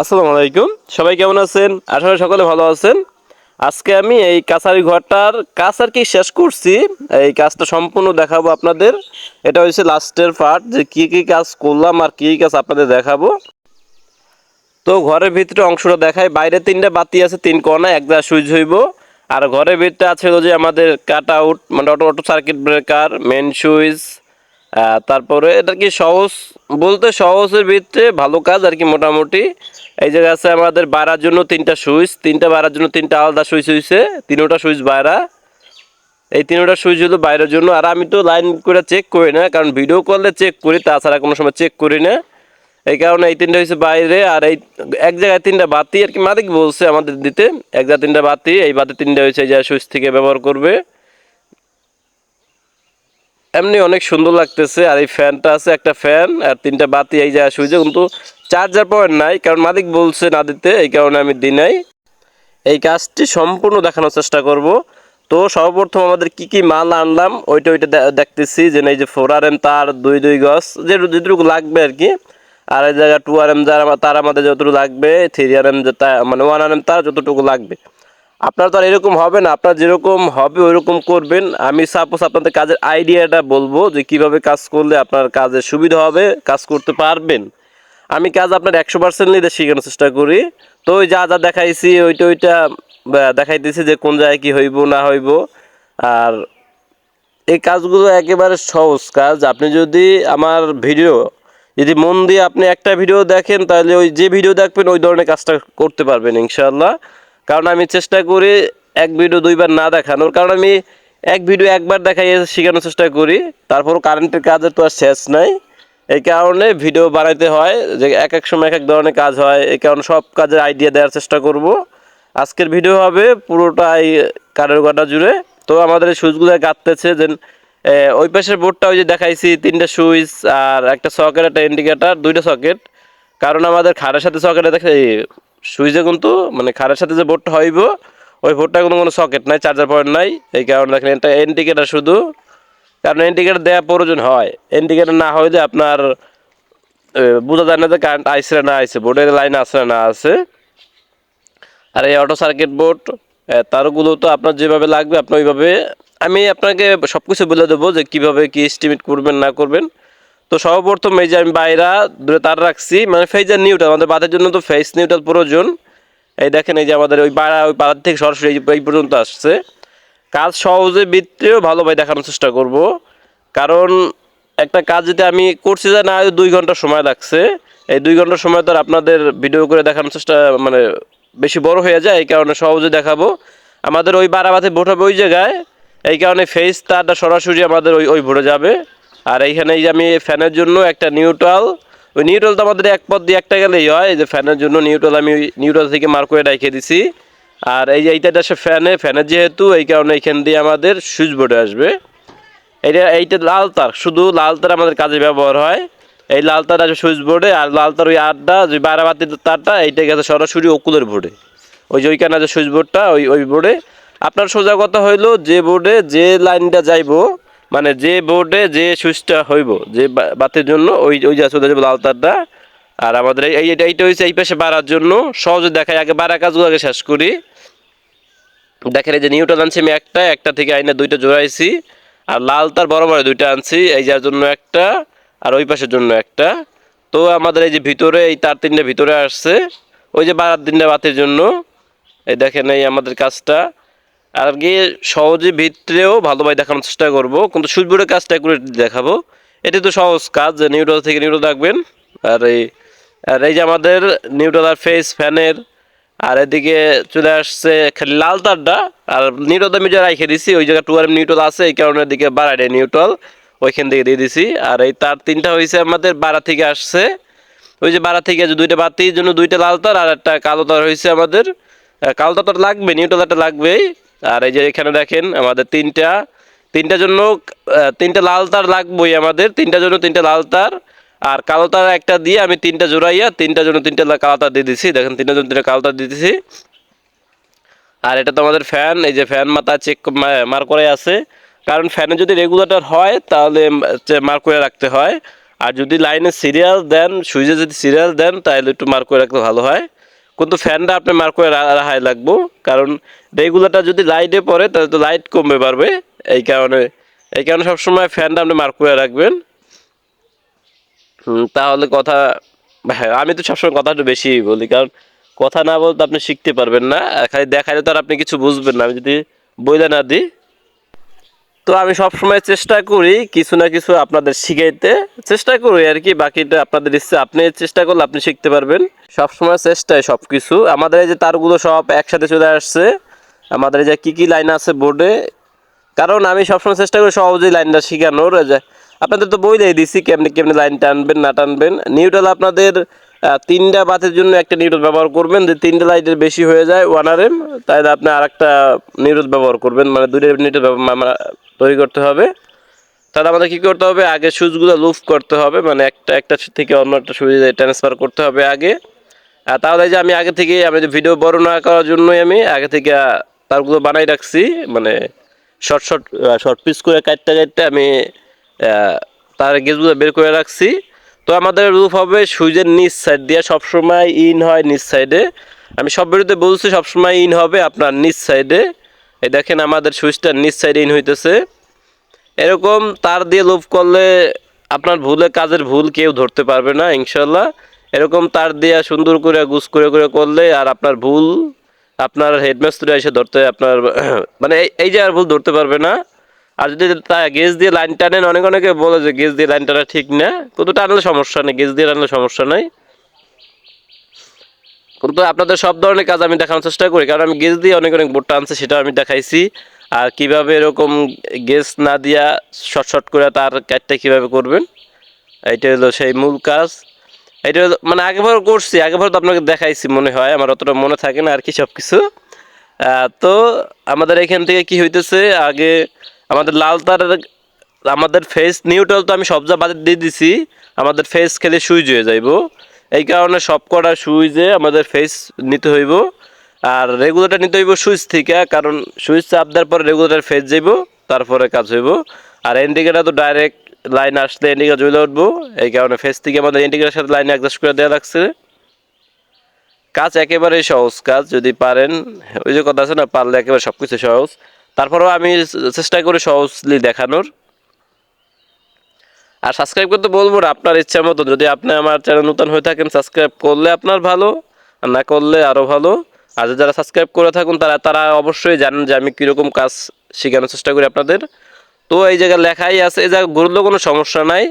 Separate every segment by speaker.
Speaker 1: আসসালামু আলাইকুম। সবাই কেমন আছেন? আশা করি সকলে ভালো আছেন। আজকে আমি এই কাছারি ঘরটার কাজ আর কি শেষ করছি। এই কাজটা সম্পূর্ণ দেখাবো আপনাদের। এটা হচ্ছে লাস্টের পার্ট যে কি কি কাজ করলাম আর কি কি কাজ আপনাদের দেখাবো। তো ঘরের ভিতরে অংশটা দেখায় বাইরে তিনটা বাতি আছে, তিন কোণা একটা সুইচ হইব। আর ঘরের ভিতরে আছে যে আমাদের কাট আউট মানে auto auto circuit breaker main switch তারপরে এটা কি সহজ? বলতে সহজের ভিতরে ভালো কাজ আর কি মোটামুটি। এই জায়গায় আছে আমাদের বাড়ার জন্য তিনটা সুইচ, তিনটা বাড়ার জন্য তিনটা আলাদা সুইচ হয়েছে তিনোটা সুইচ বাইরা এই তিনোটা সুইচ হলো বাইরের জন্য। আর আমি তো লাইন করে চেক করি না, কারণ ভিডিও করলে চেক করি, তাছাড়া কোনো সময় চেক করি না। এই কারণে এই তিনটা হয়েছে বাইরে, আর এই এক জায়গায় তিনটা বাতি আর কি মালিক বলছে আমাদের দিতে। এক জায়গায় তিনটা বাতি, এই বাতি তিনটা হয়েছে এই যে সুইচ থেকে ব্যবহার করবে। এমনি অনেক সুন্দর লাগতেছে, আর এই ফ্যানটা আছে একটা ফ্যান, আর তিনটা বাতি এই জায়গায় সুইচে কিন্তু চার্জার পয়েন্ট নাই, কারণ মালিক বলছে না দিতে, এই কারণে আমি দিই নাই। এই কাজটি সম্পূর্ণ দেখানোর চেষ্টা করব। তো সর্বপ্রথম আমাদের কি কি মাল আনলাম, ওইটা ওইটা দেখতেছি, যে এই যে ফোর আর এম তার দুই দুই গজ, যে যেটুকু লাগবে আর কি। আর এই জায়গায় টু আর এম যার তার আমাদের যতটুকু লাগবে থ্রি আর এম মানে ওয়ান আর এম তার যতটুকু লাগবে। আপনার তো আর এরকম হবে না, আপনার যেরকম হবে ওইরকম করবেন। আমি সাপোজ আপনাদের কাজের আইডিয়াটা বলব যে কীভাবে কাজ করলে আপনার কাজের সুবিধা হবে, কাজ করতে পারবেন। আমি কাজ আপনার একশো পার্সেন্ট নিতে শেখানোর চেষ্টা করি। তো ওই যা যা দেখাইছি, ওইটা ওইটা দেখাইতেছি যে কোন জায়গায় কি হইব, না হইব। আর এই কাজগুলো একেবারে সহজ কাজ। আপনি যদি আমার ভিডিও যদি মন দিয়ে আপনি একটা ভিডিও দেখেন, তাহলে ওই যে ভিডিও দেখবেন, ওই ধরনের কাজটা করতে পারবেন ইনশাল্লাহ কারণ আমি চেষ্টা করি এক ভিডিও দুইবার না দেখানোর। কারণ আমি এক ভিডিও একবার দেখাই শেখানোর চেষ্টা করি। তারপর কারেন্টের কাজের তো আর শেষ নাই। এই কারণে ভিডিও বানাইতে হয় যে এক এক সময় এক এক ধরনের কাজ হয়। এই কারণে সব কাজের আইডিয়া দেওয়ার চেষ্টা করব। আজকের ভিডিও হবে পুরোটাই কারের কাটা জুড়ে। তো আমাদের সুইচগুলো গাঁততেছে যে ওই পাশের বোর্ডটা ওই যে দেখাইছি, তিনটা সুইচ আর একটা সকেট একটা ইন্ডিকেটার দুইটা সকেট কারণ আমাদের খাড়ের সাথে সকেটে দেখে সুইচে কিন্তু মানে খাড়ের সাথে যে বোর্ডটা হইব, ওই বোর্ডটা কোনো কোনো সকেট নাই চার্জার পয়েন্ট নাই। এই কারণে দেখেন এটা ইন্ডিকেটার শুধু। কারণ ইন্ডিকেটার দেওয়া প্রয়োজন হয়। ইন্ডিকেটার না হইলে আপনার বোঝা যায় না যে কারেন্ট আইসে না আইসে বোর্ডের লাইন আছে না আছে। আর এই অটো সার্কিট বোর্ড তারগুলো তো আপনার যেভাবে লাগবে, আপনি ওইভাবে, আমি আপনাকে সব কিছু বলে দেবো যে কীভাবে কী এস্টিমেট করবেন, না করবেন। তো সর্বপ্রথম এই যে আমি বাইরা দূরে তার রাখছি মানে ফেজার নিউট্রাল আমাদের বাদের জন্য তো ফেস নিউট্রাল প্রয়োজন। এই দেখেন এই যে আমাদের ওই পাড়া ওই পাড়ার থেকে সরাসরি এই পর্যন্ত আসছে। কাজ সহজে ভিতরেও ভালোভাবে দেখানোর চেষ্টা করব। কারণ একটা কাজ যদি আমি করছি যে না দুই ঘণ্টা সময় লাগছে। এই দুই ঘণ্টা সময় তো আপনাদের ভিডিও করে দেখানোর চেষ্টা মানে বেশি বড় হয়ে যায়, এই কারণে সহজে দেখাবো। আমাদের ওই বারাবাতে ভোট হবে ওই জায়গায়, এই কারণে ফেস তারটা সরাসরি আমাদের ওই ওই ভরে যাবে। আর এইখানে এই যে আমি ফ্যানের জন্য একটা নিউট্রাল ওই নিউট্রাল তো আমাদের এক পথ দিয়ে একটা গেলেই হয় যে ফ্যানের জন্য নিউট্রাল আমি নিউট্রাল থেকে মার্ক করে রেখে দিছি। আর এই যে এইটা আসে ফ্যানে, ফ্যানের যেহেতু, এই কারণে এইখান দিয়ে আমাদের সুইচ বোর্ডে আসবে। এইটা এইটা লাল তার, শুধু লাল তার আমাদের কাজে ব্যবহার হয়। এই লাল তার আছে সুইচ বোর্ডে, আর লাল তার ওই আটটা, যে বারাবাতির তারটা, এইটা গেছে সরাসরি ওকুলের বোর্ডে। ওই যে ওইখানে আছে সুইচ বোর্ডটা, ওই ওই বোর্ডে। আপনার সোজা কথা হইল, যে বোর্ডে যে লাইনটা যাইবো মানে যে বোর্ডে যে সুইচটা হইব, যে বাতির জন্য, ওই ওই যা চলে যাবে লাল তারটা আর আমাদের এই এইটা হচ্ছে এই পাশে বাড়ার জন্য। সহজে দেখাই, আগে বাড়া কাজগুলো আগে শেষ করি। দেখেন এই যে নিউটন আনছি আমি একটা একটা থেকে আইনা দুইটা জোড়াইছি, আর লাল তার বড় বড় দুইটা আনছি, এই যার জন্য একটা, আর ওই পাশের জন্য একটা। তো আমাদের এই যে ভিতরে, এই তার তিনটা ভিতরে আসছে, ওই যে বারার তিনটে বাতির জন্য। এই দেখেন এই আমাদের কাজটা। আর গিয়ে সহজে ভিতরেও ভালোভাবে দেখানোর চেষ্টা করব। কিন্তু সুইচবোর্ডের কাজটা করে দেখাবো। এটি তো সহজ কাজ যে নিউট্রাল থেকে নিউট্রাল রাখবেন। আর এই আর এই যে আমাদের নিউট্রাল আর ফেস ফ্যানের আর এদিকে চলে আসছে খালি লাল তারটা। আর নিউট্রাল আমি যে রেখে দিছি, ওই জায়গায় টু আর নিউট্রাল আছে, এই কারণে এদিকে বাড়াই নিউট্রাল ওইখান থেকে দিয়ে দিছি। আর এই তার তিনটা হয়েছে আমাদের বাড়া থেকে আসছে। ওই যে বাড়া থেকে যে দুইটা বাতির জন্য দুইটা লাল তার, আর একটা কালো তার হয়েছে আমাদের। কালো তার লাগবে নিউট্রাল একটা লাগবেই। আর এই যে এখানে দেখেন আমাদের তিনটা তিনটার জন্য তিনটা লাল তার লাগবেই আমাদের তিনটার জন্য তিনটা লাল তার। আর কালো তার একটা দিয়ে আমি তিনটা জোড়াইয়া তিনটার জন্য তিনটা কালো তার দিয়ে দিছি। দেখেন তিনটার জন্য তিনটা কালো তার দিয়ে দিছি। আর এটা তো আমাদের ফ্যান এই যে ফ্যান মাথা চেক মার করে আছে। কারণ ফ্যানে যদি রেগুলেটর হয়, তাহলে মার করে রাখতে হয়। আর যদি লাইনে সিরিয়াল দেন, সুইচে যদি সিরিয়াল দেন, তাহলে একটু মার্ক করে রাখতে ভালো হয়। কিন্তু ফ্যানটা আপনি মার্ক করে রা- রাখাই লাগবো। কারণ রেগুলারটা যদি লাইটে পড়ে, তাহলে তো লাইট কমবে পারবে এই কারণে এই কারণে সবসময় ফ্যানটা আপনি মার্ক করে রাখবেন। তাহলে কথা হ্যাঁ আমি তো সবসময় কথা একটু বেশি বলি, কারণ কথা না বলতে আপনি শিখতে পারবেন না। খালি দেখালে তো আর আপনি কিছু বুঝবেন না। আমি যদি বইলে না দিই তো আমি সবসময় চেষ্টা করি কিছু না কিছু আপনাদের শিখাইতে চেষ্টা করি আর কি, বাকিটা আপনাদের ইচ্ছে। আপনি চেষ্টা করলে আপনি শিখতে পারবেন। সবসময় চেষ্টায় সব কিছু আমাদের এই যে তারগুলো সব একসাথে চলে আসছে। আমাদের যে কী কী লাইন আছে বোর্ডে? কারণ আমি সবসময় চেষ্টা করি সহজেই লাইনটা শেখানোর। আপনাদের তো বইলেই দিছি, কেমনি কেমনি লাইন টানবেন, না টানবেন। নিউট্রাল আপনাদের তিনটা বাতের জন্য একটা নিউট্রাল ব্যবহার করবেন। যে তিনটা লাইটের বেশি হয়ে যায় ওয়ান আর এম তাহলে আপনি আর একটা নিউট্রাল ব্যবহার করবেন। মানে দুইটা নিউট্রাল তৈরি করতে হবে। তাহলে আমাদের কী করতে হবে? আগে সুইচগুলো লুফ করতে হবে। মানে একটা একটা থেকে অন্য একটা সুইচে ট্রান্সফার করতে হবে আগে। আর তাহলে যে আমি আগে থেকে, আমি ভিডিও বড় না করার জন্যই আমি আগে থেকে তারগুলো বানাই রাখছি। মানে শর্ট শর্ট শর্ট পিস করে কাটতে কাটতে আমি তার গেজগুলো বের করে রাখছি। তো আমাদের রূপ হবে সুইচের নিচ সাইড দিয়ে সবসময় ইন হয় নিচ সাইডে আমি সব বিরুদ্ধে বলছি, সবসময় ইন হবে আপনার নিচ সাইডে এই দেখেন আমাদের সুইচটা নিচ সাইডে ইন হইতেছে। এরকম তার দিয়ে লোভ করলে আপনার ভুলে কাজের ভুল কেউ ধরতে পারবে না ইনশাল্লাহ এরকম তার দিয়ে সুন্দর করে গুছ করে করে করলে আর আপনার ভুল, আপনার হেডমাস্টারে এসে ধরতে, আপনার মানে এই যে আর ভুল ধরতে পারবে না। আর যদি তা গেজ দিয়ে লাইন টানেন, অনেক অনেকে বলে যে গেজ দিয়ে লাইন টানা ঠিক না, কিন্তু টানলে সমস্যা নেই, গেজ দিয়ে টানলে সমস্যা নাই। কিন্তু আপনাদের সব ধরনের কাজ আমি দেখানোর চেষ্টা করি, কারণ আমি গেজ দিয়ে অনেক অনেক বোর্ড টানছে সেটা আমি দেখাইছি। আর কীভাবে এরকম গেজ না দিয়া শর্ট শর্ট করে তার কাজটা কীভাবে করবেন, এইটা হলো সেই মূল কাজ। এটা মানে আগেবার করছি আগেবার তো আপনাকে দেখাইছি মনে হয়, আমার অতটা মনে থাকে না আর কি সব কিছু তো আমাদের এখান থেকে কি হইতেছে, আগে আমাদের লাল তার, আমাদের ফেস নিউট্রাল তো আমি সব যা বাদে দিয়ে দিছি, আমাদের ফেস খেলে সুইচ হয়ে যাইব। এই কারণে সব কটা সুইচে আমাদের ফেস নিতে হইব। আর রেগুলেটর নিতে হইব সুইচ থেকে, কারণ সুইচ চাপ দেওয়ার পরে রেগুলেটর ফেস যাইব, তারপরে কাজ হইব। আর ইন্ডিকেটার তো ডাইরেক্ট লাইন আসলে ইন্ডিকেটার জ্বলে উঠবো, এই কারণে ফেস থেকে আমাদের ইন্ডিকেটার সাথে লাইন অ্যাডজাস্ট করে দেওয়া লাগছে। কাজ একেবারেই সহজ কাজ, যদি পারেন, ওই যে কথা আছে না, পারলে একেবারে সব কিছু সহজ। তারপরেও আমি চেষ্টা করি সহজলি দেখানোর। আর সাবস্ক্রাইব করতে বলব না, আপনার ইচ্ছা মতো যদি আপনি আমার চ্যানেল নতুন হয়ে থাকেন সাবস্ক্রাইব করলে আপনার ভালো, আর না করলে আরও ভালো। আর যারা সাবস্ক্রাইব করে থাকুন, তারা তারা অবশ্যই জানেন যে আমি কীরকম কাজ শেখানোর চেষ্টা করি আপনাদের। তো এই জায়গায় লেখাই আছে, এই জায়গা ঘুরলেও কোনো সমস্যা নাই।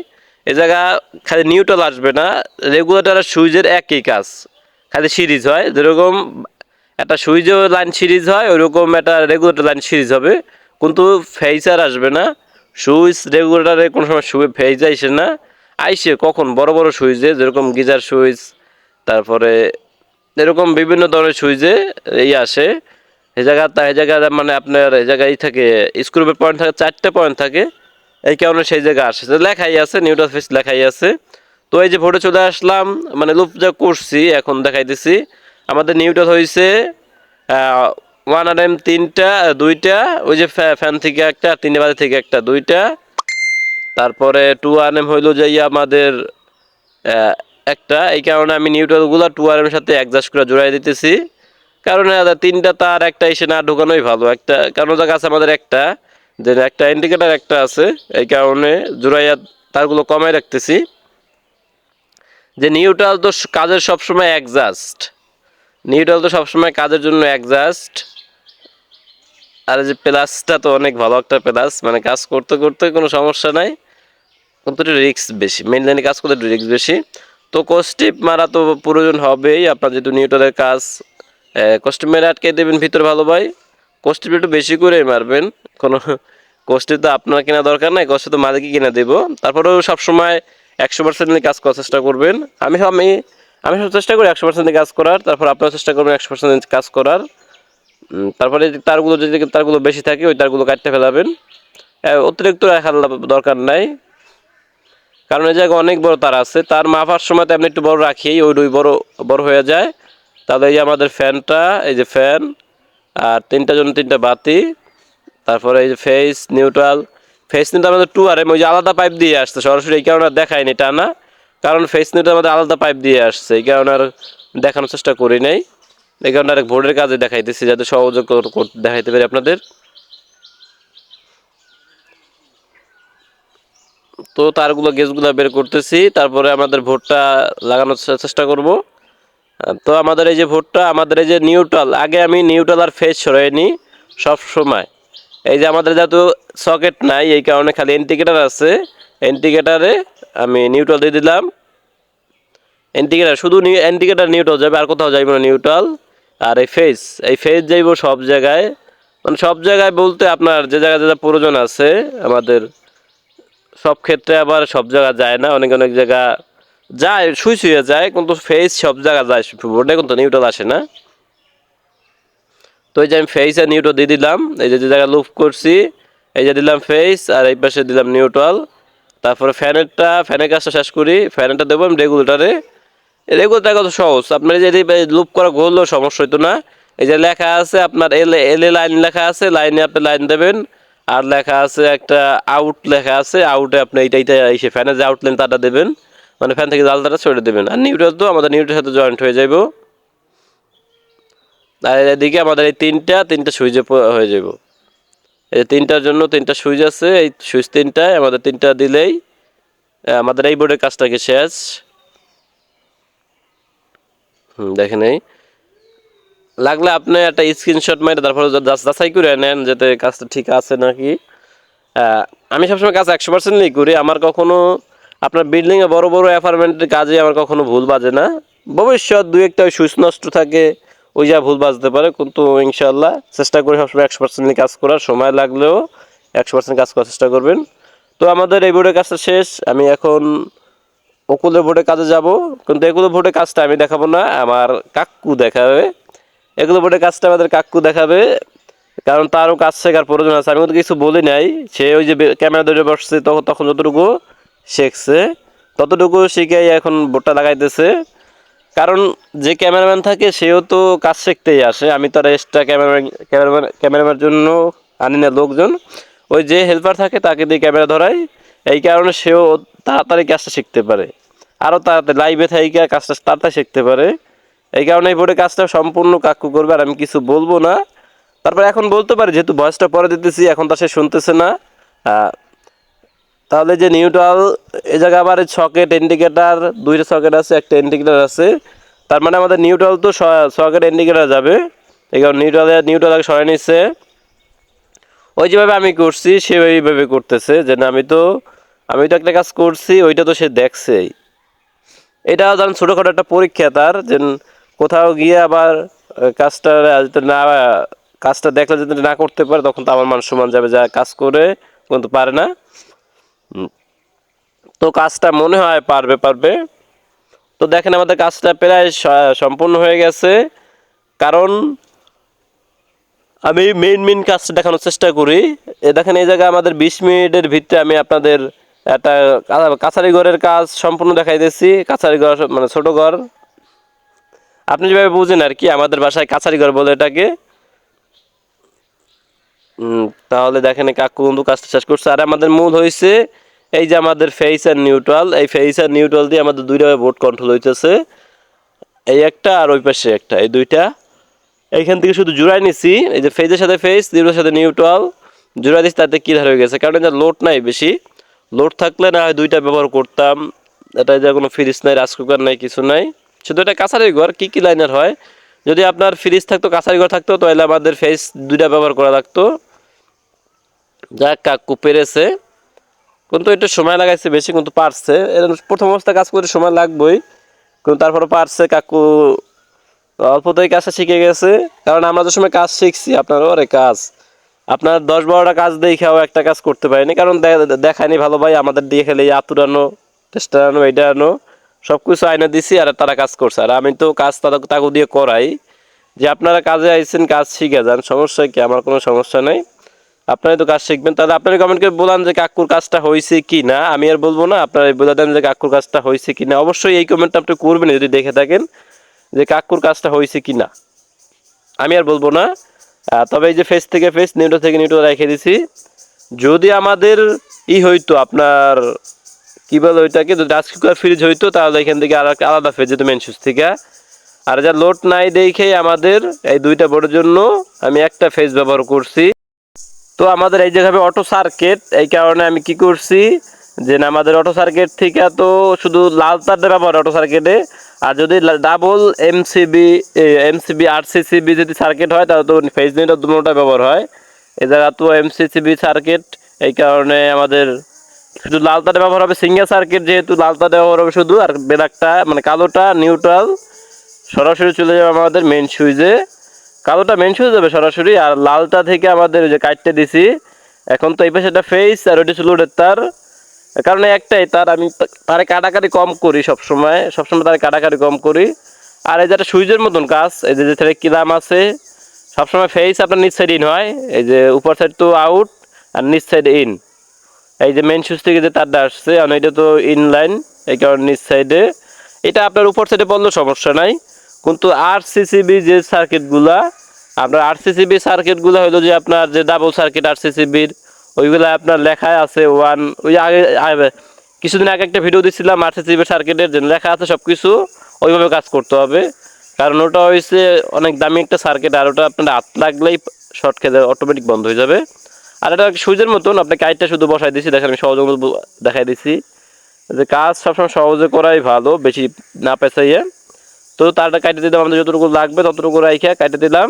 Speaker 1: এ জায়গা খালি নিউট্রাল আসবে না রেগুলেটর আর সুইচের একই কাজ। খালি সিরিজ হয়, যেরকম একটা সুইচেও লাইন সিরিজ হয়, ওইরকম একটা রেগুলেটর লাইন সিরিজ হবে। কিন্তু ফেইসার আসবে না। সুইচ রেগুলেটারে কোনো সময় সুই ফেজ আইসে না। আইসে কখন? বড় বড় সুইচে, যেরকম গিজার সুইচ, তারপরে এরকম বিভিন্ন ধরনের সুইচে এই আসে। এই জায়গা এই জায়গা মানে আপনার এই জায়গায় থাকে স্ক্রুপের পয়েন্ট থাকে, চারটে পয়েন্ট থাকে। এই কারণে সেই জায়গায় আসে। লেখাই আছে নিউট্রাল ফেস লেখাই আছে। তো এই যে ভোটে চলে আসলাম মানে লুপ যা করছি, এখন দেখাই দিছি আমাদের নিউট্রাল হয়েছে ওয়ান আর এম তিনটা, দুইটা, ওই যে ফ্যান থেকে একটা, তিনটে বাজে থেকে একটা, দুইটা। তারপরে টু আর এম হইল যে আমাদের একটা। এই কারণে আমি নিউট্রালগুলো টু আর এর সাথে অ্যাডজাস্ট করে জোড়াই দিতেছি। কারণ তিনটা তার একটা এসে না ঢোকানোই ভালো। একটা, কারণ জায়গা আছে আমাদের একটা, যে একটা ইন্ডিকেটার একটা আছে। এই কারণে জোড়াইয়া তারগুলো কমাই রাখতেছি। যে নিউট্রাল তো কাজের সবসময় অ্যাডজাস্ট নিউট্রাল তো সবসময় কাজের জন্য অ্যাডজাস্ট আর যে প্লাসটা তো অনেক ভালো একটা প্লাস মানে কাজ করতে করতে কোনো সমস্যা নাই। কিন্তু রিক্স বেশি মেন লাইনে কাজ করতে একটু রিক্স বেশি। তো কস্টিপ মারা তো প্রয়োজন হবেই, আপনার যেহেতু নিউটনের কাজ কস্টিপ মেরে আটকে দেবেন ভিতরে ভালো ভাই। কস্টিপ একটু বেশি করেই মারবেন, কোনো কস্টিপ তো আপনার কেনা দরকার নাই কস্টিপ তো মালিকই কিনে দেবো। তারপরেও সবসময় একশো পার্সেন্ট কাজ করার চেষ্টা করবেন। আমি আমি আমি সব চেষ্টা করি একশো পার্সেন্ট কাজ করার, তারপর আপনারা চেষ্টা করবেন একশো পার্সেন্ট কাজ করার। তারপরে তারগুলো যদি তারগুলো বেশি থাকে, ওই তারগুলো কাটতে ফেলাবেন। অতিরিক্ত রাখার দরকার নাই। কারণ এই জায়গায় অনেক বড় তার আছে। তার মাপার সময় তো আপনি একটু বড় রাখি ওই দুই বড় বড় হয়ে যায়। তাহলে এই যে আমাদের ফ্যানটা, এই যে ফ্যান, আর তিনটা জন্য তিনটা বাতি, তারপরে এই যে ফেস নিউট্রাল ফেস নিউটা আমাদের টু আর ওই যে আলাদা পাইপ দিয়ে আসছে। সরাসরি এই কারণে দেখায়নি, টানা। কারণ ফেস নিউটা আমাদের আলাদা পাইপ দিয়ে আসছে, এই কারণে আর দেখানোর চেষ্টা করি নাই। এই কারণে আর ভোটের কাজে দেখাইতেছি, যাতে সহযোগ দেখাইতে পারি আপনাদের। তো তারগুলো গেজগুলো বের করতেছি, তারপরে আমাদের ভোটটা লাগানোর চেষ্টা করব। তো আমাদের এই যে ভোটটা, আমাদের এই যে নিউট্রাল আগে আমি নিউট্রাল আর ফেস সরাই নিই সব সময়। এই যে আমাদের যেহেতু সকেট নাই, এই কারণে খালি ইন্ডিকেটার আছে ইন্ডিকেটারে আমি নিউট্রাল দিয়ে দিলাম। ইন্ডিকেটার শুধু ইন্ডিকেটার নিউট্রাল যাবে, আর কোথাও যাইব না নিউট্রাল আর এই ফেস এই ফেস যাইব সব জায়গায়। মানে সব জায়গায় বলতে আপনার যে জায়গায় যে যা প্রয়োজন আছে, আমাদের সব ক্ষেত্রে আবার সব জায়গা যায় না, অনেক অনেক জায়গা যায়, শুই শুয়ে যায়, কিন্তু ফেস সব জায়গা যায় বোর্ডে কিন্তু নিউট্রাল আসে না। তো এই যে আমি ফেস আর নিউট্রাল দিয়ে দিলাম, এই যে যে জায়গায় লুপ করছি, এই যে দিলাম ফেস আর এই পাশে দিলাম নিউট্রাল তারপরে ফ্যানেরটা, ফ্যানের কাজটা শেষ করি, ফ্যানেরটা দেবো আমি রেগুলেটারে রেগুলেটার কত সহজ? আপনার যে লুপ করা ঘুরলেও সমস্যা হইতো না। এই যে লেখা আছে আপনার এল এল এ লাইন লেখা আছে লাইনে আপনি লাইন দেবেন। আর লেখা আছে একটা আউট লেখা আছে আউটে আপনি এইটা এইটা এসে ফ্যানের যে আউটলাইন তাটা দেবেন। মানে ফ্যান থেকে জালটাটা ছেড়ে দেবেন। আর নিউট্রাল তো আমাদের নিউট্রাল সাথে জয়েন্ট হয়ে যাইব। আর এদিকে আমাদের এই তিনটা তিনটা সুইচে হয়ে যাব এই তিনটার জন্য তিনটা সুইচ আছে, এই সুইচ তিনটায় আমাদের তিনটা দিলেই আমাদের এই বোর্ডের কাজটাকে শেষ? হুম দেখেন এই লাগলে আপনি একটা স্ক্রিনশট মেরে তারপরে যাচাই করে নেন যাতে কাজটা ঠিক আছে নাকি। আমি সবসময় কাজ একশো পার্সেন্টই করি, আমার কখনো আপনার বিল্ডিংয়ে বড় বড় অ্যাপার্টমেন্টের কাজে আমার কখনো ভুল বাজে না। ভবিষ্যৎ দু একটা সুইচ নষ্ট থাকে ওই যা ভুল বাজতে পারে, কিন্তু ইনশাল্লাহ চেষ্টা করি সবসময় একশো পার্সেন্টই কাজ করার। সময় লাগলেও একশো পার্সেন্ট কাজ করার চেষ্টা করবেন। তো আমাদের এই বোর্ডের কাজটা শেষ। আমি এখন ওকুলের ভোটে কাজে যাব, কিন্তু এগুলো ভোটে কাজটা আমি দেখাবো না, আমার কাকু দেখাবে। এগুলো ভোটে কাজটা আমাদের কাকু দেখাবে, কারণ তারও কাজ শেখার প্রয়োজন আছে। আমি কিন্তু কিছু বলি নাই, সে ওই যে ক্যামেরা ধরে বসছে, তখন তখন যতটুকু শিখছে, ততটুকু শিখে এখন ভোটটা লাগাইতেছে। কারণ যে ক্যামেরাম্যান থাকে, সেও তো কাজ শিখতেই আসে। আমি তো আর এক্সট্রা ক্যামেরাম্যান ক্যামেরাম্যান, ক্যামেরাম্যানের জন্য আনি না লোকজন। ওই যে হেল্পার থাকে, তাকে দিয়ে ক্যামেরা ধরাই। এই কারণে সেও তাড়াতাড়ি কাজটা শিখতে পারে। আরও তাড়াতাড়ি লাইভে থেকে কাজটা তাড়াতাড়ি শিখতে পারে। এই কারণে এই বোর্ডে কাজটা সম্পূর্ণ কাকু করবে আর আমি কিছু বলব না। তারপর এখন বলতে পারি, যেহেতু ভয়েসটা পরে দিতেছি, এখন তো সে শুনতেছে না। তাহলে যে নিউট্রাল এই জায়গায় আবার সকেট ইন্ডিকেটার দুইটা সকেট আছে, একটা ইন্ডিকেটার আছে। তার মানে আমাদের নিউট্রাল তো সকেট ইন্ডিকেটার যাবে। এই কারণে নিউট্রালে নিউট্রাল আগে সরাই নিচ্ছে ওই যেভাবে আমি করছি সে ওইভাবে করতেছে, যে না, আমি তো আমি তো একটা কাজ করছি, ওইটা তো সে দেখছেই। এটা যেন ছোটোখাটো একটা পরীক্ষা তার, যে কোথাও গিয়ে আবার কাজটা যদি না, কাজটা দেখলে যদি না করতে পারে, তখন তো আমার মান সমান যাবে, যা কাজ করে কিন্তু পারে না। তো কাজটা মনে হয় পারবে পারবে। তো দেখেন আমাদের কাজটা প্রায় সম্পূর্ণ হয়ে গেছে। কারণ আমি মেইন মেইন কাজটা দেখানোর চেষ্টা করি। এ দেখেন এই জায়গায় আমাদের বিশ মিনিটের ভিতরে আমি আপনাদের একটা কাছারি ঘরের কাজ সম্পূর্ণ দেখাই দিয়েছি। কাছারি ঘর মানে ছোট ঘর। আপনি যেভাবে বুঝেন আর কি, আমাদের বাসায় কাছারি ঘর বলে এটাকে। তাহলে দেখেন কাকু বন্ধু কাজটা শেষ করছে। আর আমাদের মূল হয়েছে এই যে আমাদের ফেস আর নিউট্রাল এই ফেস আর নিউট্রাল দিয়ে আমাদের দুইটা বোর্ড কন্ট্রোল হইতেছে। এই একটা আর ওই পাশে একটা, এই দুইটা। এইখান থেকে শুধু জুড়াই নিছি, এই যে ফেজের সাথে ফেস নিউট্রালের সাথে নিউট্রাল জুড়াই দিচ্ছি তাতে কি হয়ে গেছে, কারণ এটা লোড নাই বেশি। লোড থাকলে না হয় দুইটা ব্যবহার করতাম। এটা যে কোনো ফ্রিজ নাই রাইস কুকার নাই, কিছু নাই। শুধু এটা কাছারি ঘর, কী কী লাইনের হয়? যদি আপনার ফ্রিজ থাকতো, কাছারি ঘর থাকতো, তাহলে আমাদের ফেস দুইটা ব্যবহার করা লাগতো। যাক কাকু পেরেছে, কিন্তু একটু সময় লাগাইছে বেশি, কিন্তু পারছে। প্রথম অবস্থা কাজ করতে সময় লাগবেই, কিন্তু তারপরে পারছে কাকু। অল্পতেই কাজটা শিখে গেছে, কারণ আমরা যে সময় কাজ শিখছি আপনার ওরে কাজ। আপনার দশ বারোটা কাজ দেখেও একটা কাজ করতে পারিনি, কারণ দেখায়নি ভালো ভাই, আমাদের দিয়ে খেলে আতুরানো টেস্টার আনো এটা আনো সব কিছু আইনে দিছি আর তারা কাজ করছে। আর আমি তো কাজ তাদের তাকে দিয়ে করাই। যে আপনারা কাজে আইছেন, কাজ শিখে যান, সমস্যা কি? আমার কোনো সমস্যা নেই। আপনারাই তো কাজ শিখবেন। তাহলে আপনারা কমেন্ট করে বলান যে কাকুর কাজটা হয়েছে কি না আমি আর বলব না আপনারা বলে দেন যে কাকুর কাজটা হয়েছে কি না অবশ্যই এই কমেন্টটা আপনি করবেন, যদি দেখে থাকেন যে কাকুর কাজটা হয়েছে কি না আমি আর বলব না। তবে এই যে ফেস থেকে ফেস নিউটো থেকে নিউটো রেখে দিছি। যদি আমাদের ই হইতো আপনার, কি বলে ওইটাকে, যদি রাইস কুকার ফ্রিজ হইতো, তাহলে এখান থেকে আর আলাদা ফেজ যেত মেন সুইচ থেকে। আর যা লোড নাই দেখে আমাদের এই দুইটা বোর্ডের জন্য আমি একটা ফেজ ব্যবহার করছি। তো আমাদের এই জায়গায় অটো সার্কিট এই কারণে আমি কি করছি যে আমাদের অটো সার্কিট থেকে তো শুধু লাল তারটা ব্যবহার অটো সার্কিটে আর যদি ডাবল এমসিবি এমসিবি আর সিসিবি যদি সার্কিট হয়, তাহলে তো ফেজ নিউটার দুটোটা ব্যবহার হয়। এই জায়গা তো এমসিসিবি সার্কিট এই কারণে আমাদের শুধু লাল তারে ব্যবহার হবে সিঙ্গেল সার্কিট যেহেতু লাল তারে ব্যবহার হবে শুধু, আর বেদাকটা মানে কালোটা নিউট্রাল সরাসরি চলে যাবে আমাদের মেন সুইচে কালোটা মেন সুইচ যাবে সরাসরি, আর লালটা থেকে আমাদের যে কাটতে দিছি। এখন তো এই পাশে একটা ফেস আর ওইটা ছিল তার। কারণ একটাই, তার আমি তারে কাটাকাটি কম করি সবসময় সবসময় তারে কাটাকাটি কম করি। আর এই যে একটা সুইচের মতন কাজ, এই যে যেখানে কিলাম আছে, সবসময় ফেস আপনার নিচ সাইড ইন হয়, এই যে উপর সাইড তো আউট আর নিচ সাইড ইন এই যে মেন সুইচ থেকে যে তারটা আসছে, আর এটা তো ইনলাইন এই কারণে নিচ সাইডে এটা আপনার উপর সাইডে পড়লেও সমস্যা নাই। কিন্তু আর সিসিবি যে সার্কিটগুলা আপনার আর সিসিবি সার্কিটগুলো হলো যে আপনার যে ডাবল সার্কিট আর সিসিবির ওইগুলো আপনার লেখায় আছে ওয়ান ওই আগে কিছুদিন আগে একটা ভিডিও দিচ্ছিলাম আর সিসিবি সার্কিটের যে লেখা আছে সব কিছু ওইভাবে কাজ করতে হবে। কারণ ওটা হয়েছে অনেক দামি একটা সার্কিট আর ওটা আপনার হাত লাগলেই শর্ট খেলে অটোমেটিক বন্ধ হয়ে যাবে। আর এটা সুইচের মতন? আপনাকে কাইটটা শুধু বসাই দিছি, দেখেন আমি সহজে দেখাই দিছি। যে কাজ সবসময় সহজে করাই ভালো, বেশি না পেঁচাইয়ে। তো তারটা কাটে দিলাম, আমাদের যতটুকু লাগবে ততটুকু রাইখা কাটে দিলাম।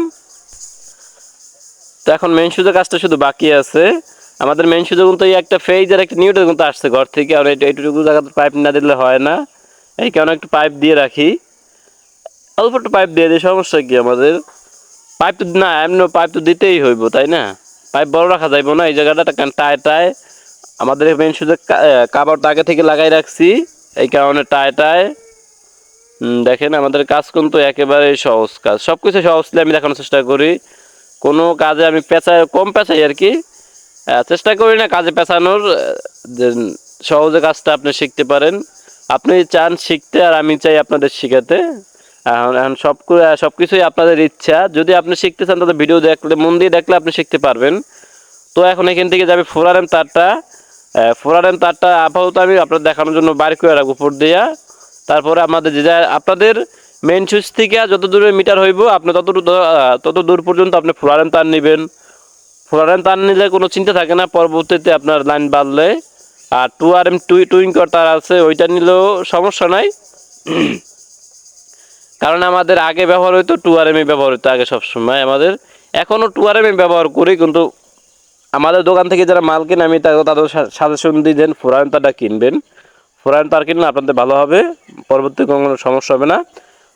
Speaker 1: তো এখন মেন সুজের কাজটা শুধু বাকি আছে। আমাদের মেন সুজে কিন্তু এই একটা ফেজ আর একটা নিউটের কিন্তু আসছে ঘর থেকে, আর এইটুকু জায়গাতে পাইপ না দিলে হয় না। এই কারণে একটু পাইপ দিয়ে রাখি। অল্প একটু পাইপ দিয়ে দিই, সমস্যা কি আমাদের? পাইপ তো না, এমনি পাইপ তো দিতেই হইব, তাই না? পাইপ বড় রাখা যাইব না, এই জায়গাটা টায় টায় আমাদের মেন শুধু কাবারটা আগে থেকে লাগাই রাখছি, এই কারণে টায় টায় দেখেন, আমাদের কাজ কিন্তু একেবারে সহজ কাজ। সব কিছু সহজলে আমি দেখানোর চেষ্টা করি। কোনো কাজে আমি পেঁচাই কম পেঁচাই আর কি। চেষ্টা করি না কাজে পেঁচানোর সহজে কাজটা আপনি শিখতে পারেন। আপনি চান শিখতে আর আমি চাই আপনাদের শেখাতে। এখন এখন সব সব কিছুই আপনাদের ইচ্ছা। যদি আপনি শিখতে চান, তাহলে ভিডিও দেখলে, মন দিয়ে দেখলে আপনি শিখতে পারবেন। তো এখন এখান থেকে যাবে ফোরারেম তারটা। ফোরারেম তারটা আপাতত আমি আপনার দেখানোর জন্য বাইর করে রাখব উপর দিয়া। তারপরে আমাদের যে আপনাদের মেন সুইচ থেকে যত দূরে মিটার হইব, আপনি তত তত দূর পর্যন্ত আপনি ফোরারেম তার নেবেন। ফোরারেম তার নিলে কোনো চিন্তা থাকে না, পরবর্তীতে আপনার লাইন বাড়লে। আর টু আর এম টুই টুইং তার আছে, ওইটা নিলেও সমস্যা নাই। কারণ আমাদের আগে ব্যবহার হতো টু আর এম ব্যবহার হতো আগে সবসময়। আমাদের এখনও টু আর এম ব্যবহার করি, কিন্তু আমাদের দোকান থেকে যারা মাল কেনে, আমি তাদের সাজেশন দিই দেন ফোরান তারটা কিনবেন। ফোরান তার কিনলে আপনাদের ভালো হবে, পরবর্তী কোনো সমস্যা হবে না।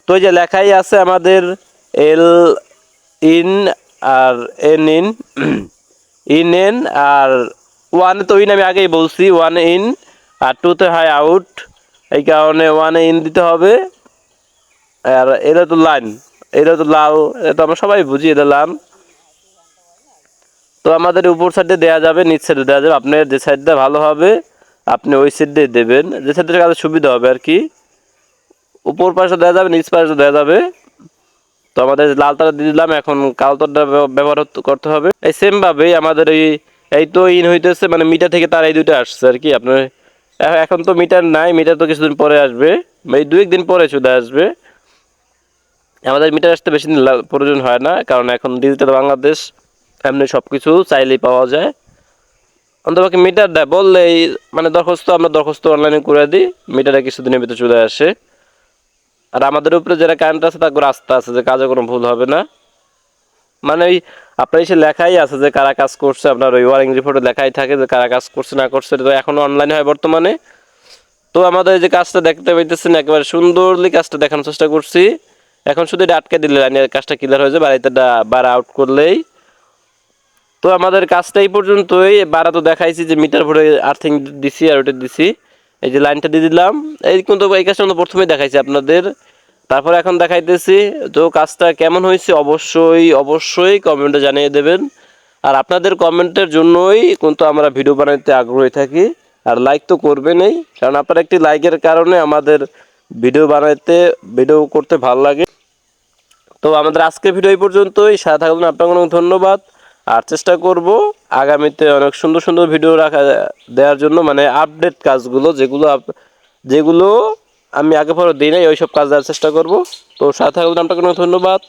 Speaker 1: তো এই যে লেখাই আছে আমাদের এল ইন আর এন ইন ইন এন আর ওয়ান, তো ইন আমি আগেই বলছি, ওয়ান ইন আর টুতে হয় আউট, এই কারণে ওয়ানে ইন দিতে হবে। আর এটা তো লাইন, এটা তো লাল, এটা তো আমরা সবাই বুঝি, এটা লাল। তো আমাদের উপর সাইডে দেওয়া যাবে, নিচ সাইডে দেওয়া যাবে আপনার যে সাইডটা ভালো হবে। আপনি ওই সাইডে দেবেন, যে সাইডে কাজে সুবিধা হবে আর কি। উপর পাশে দেওয়া যাবে, নিচ পাশে দেওয়া যাবে। তো আমাদের লাল তারা দিয়ে দিলাম, এখন কালো তারটা ব্যবহার করতে হবে। এই সেম ভাবেই আমাদের এই এই তো ইন হইতেছে মানে মিটার থেকে তার এই দুটো আসছে আর কি। আপনার এখন তো মিটার নাই, মিটার তো কিছুদিন পরে আসবে। এই দু একদিন পরে চলে আসবে। আমাদের মিটার আসতে বেশি দিন প্রয়োজন হয় না, কারণ এখন ডিজিটাল বাংলাদেশ, এমনি সব কিছু চাইলেই পাওয়া যায়। অন্তপক্ষে মিটার দেয়, বললেই মানে দরখাস্ত আমরা দরখাস্ত অনলাইনে করে দিই মিটারে কিছুদিনের ভিতরে চলে আসে। আর আমাদের উপরে যারা কারেন্ট আছে তার রাস্তা আছে যে কাজে কোনো ভুল হবে না। মানে ওই আপনার এসে লেখাই আছে যে কারা কাজ করছে, আপনার ওই ওয়ারিং রিপোর্টে লেখাই থাকে যে কারা কাজ করছে, না করছে তো এখনও অনলাইনে হয় বর্তমানে। তো আমাদের এই যে কাজটা দেখতে পাইতেছেন, একেবারে সুন্দরলি কাজটা দেখানোর চেষ্টা করছি। এখন শুধু এটা আটকে দিলে কাজটা ক্লিয়ার হয়ে যাবে বাড়িতে বার আউট করলেই তো আমাদের কাজটা এই পর্যন্তই। বাড়া তো দেখাইছি যে মিটার ভরে আর্থিং দিছি আর ওটা দিছি। এই যে লাইনটা দিয়ে দিলাম। এই কিন্তু এই কাজটা আমরা প্রথমেই দেখাইছি আপনাদের। তারপর এখন দেখাইতেছি তো কাজটা কেমন হয়েছে অবশ্যই অবশ্যই কমেন্টে জানিয়ে দেবেন। আর আপনাদের কমেন্টের জন্যই কিন্তু আমরা ভিডিও বানাইতে আগ্রহী থাকি। আর লাইক তো করবেনই। কারণ আপনার একটি লাইকের কারণে আমাদের ভিডিও বানাইতে ভিডিও করতে ভালো লাগে। তো আমাদের আজকের ভিডিও এই পর্যন্তই। সাথে থাকবেন আপনাকে অনেক ধন্যবাদ। আর চেষ্টা করব আগামীতে অনেক সুন্দর সুন্দর ভিডিও রাখা দেওয়ার জন্য মানে আপডেট কাজগুলো যেগুলো যেগুলো আমি আগে পরে দিই নাই ওই সব কাজ দেওয়ার চেষ্টা করব। তো সাথে থাকলে আপনাকে কোনো ধন্যবাদ।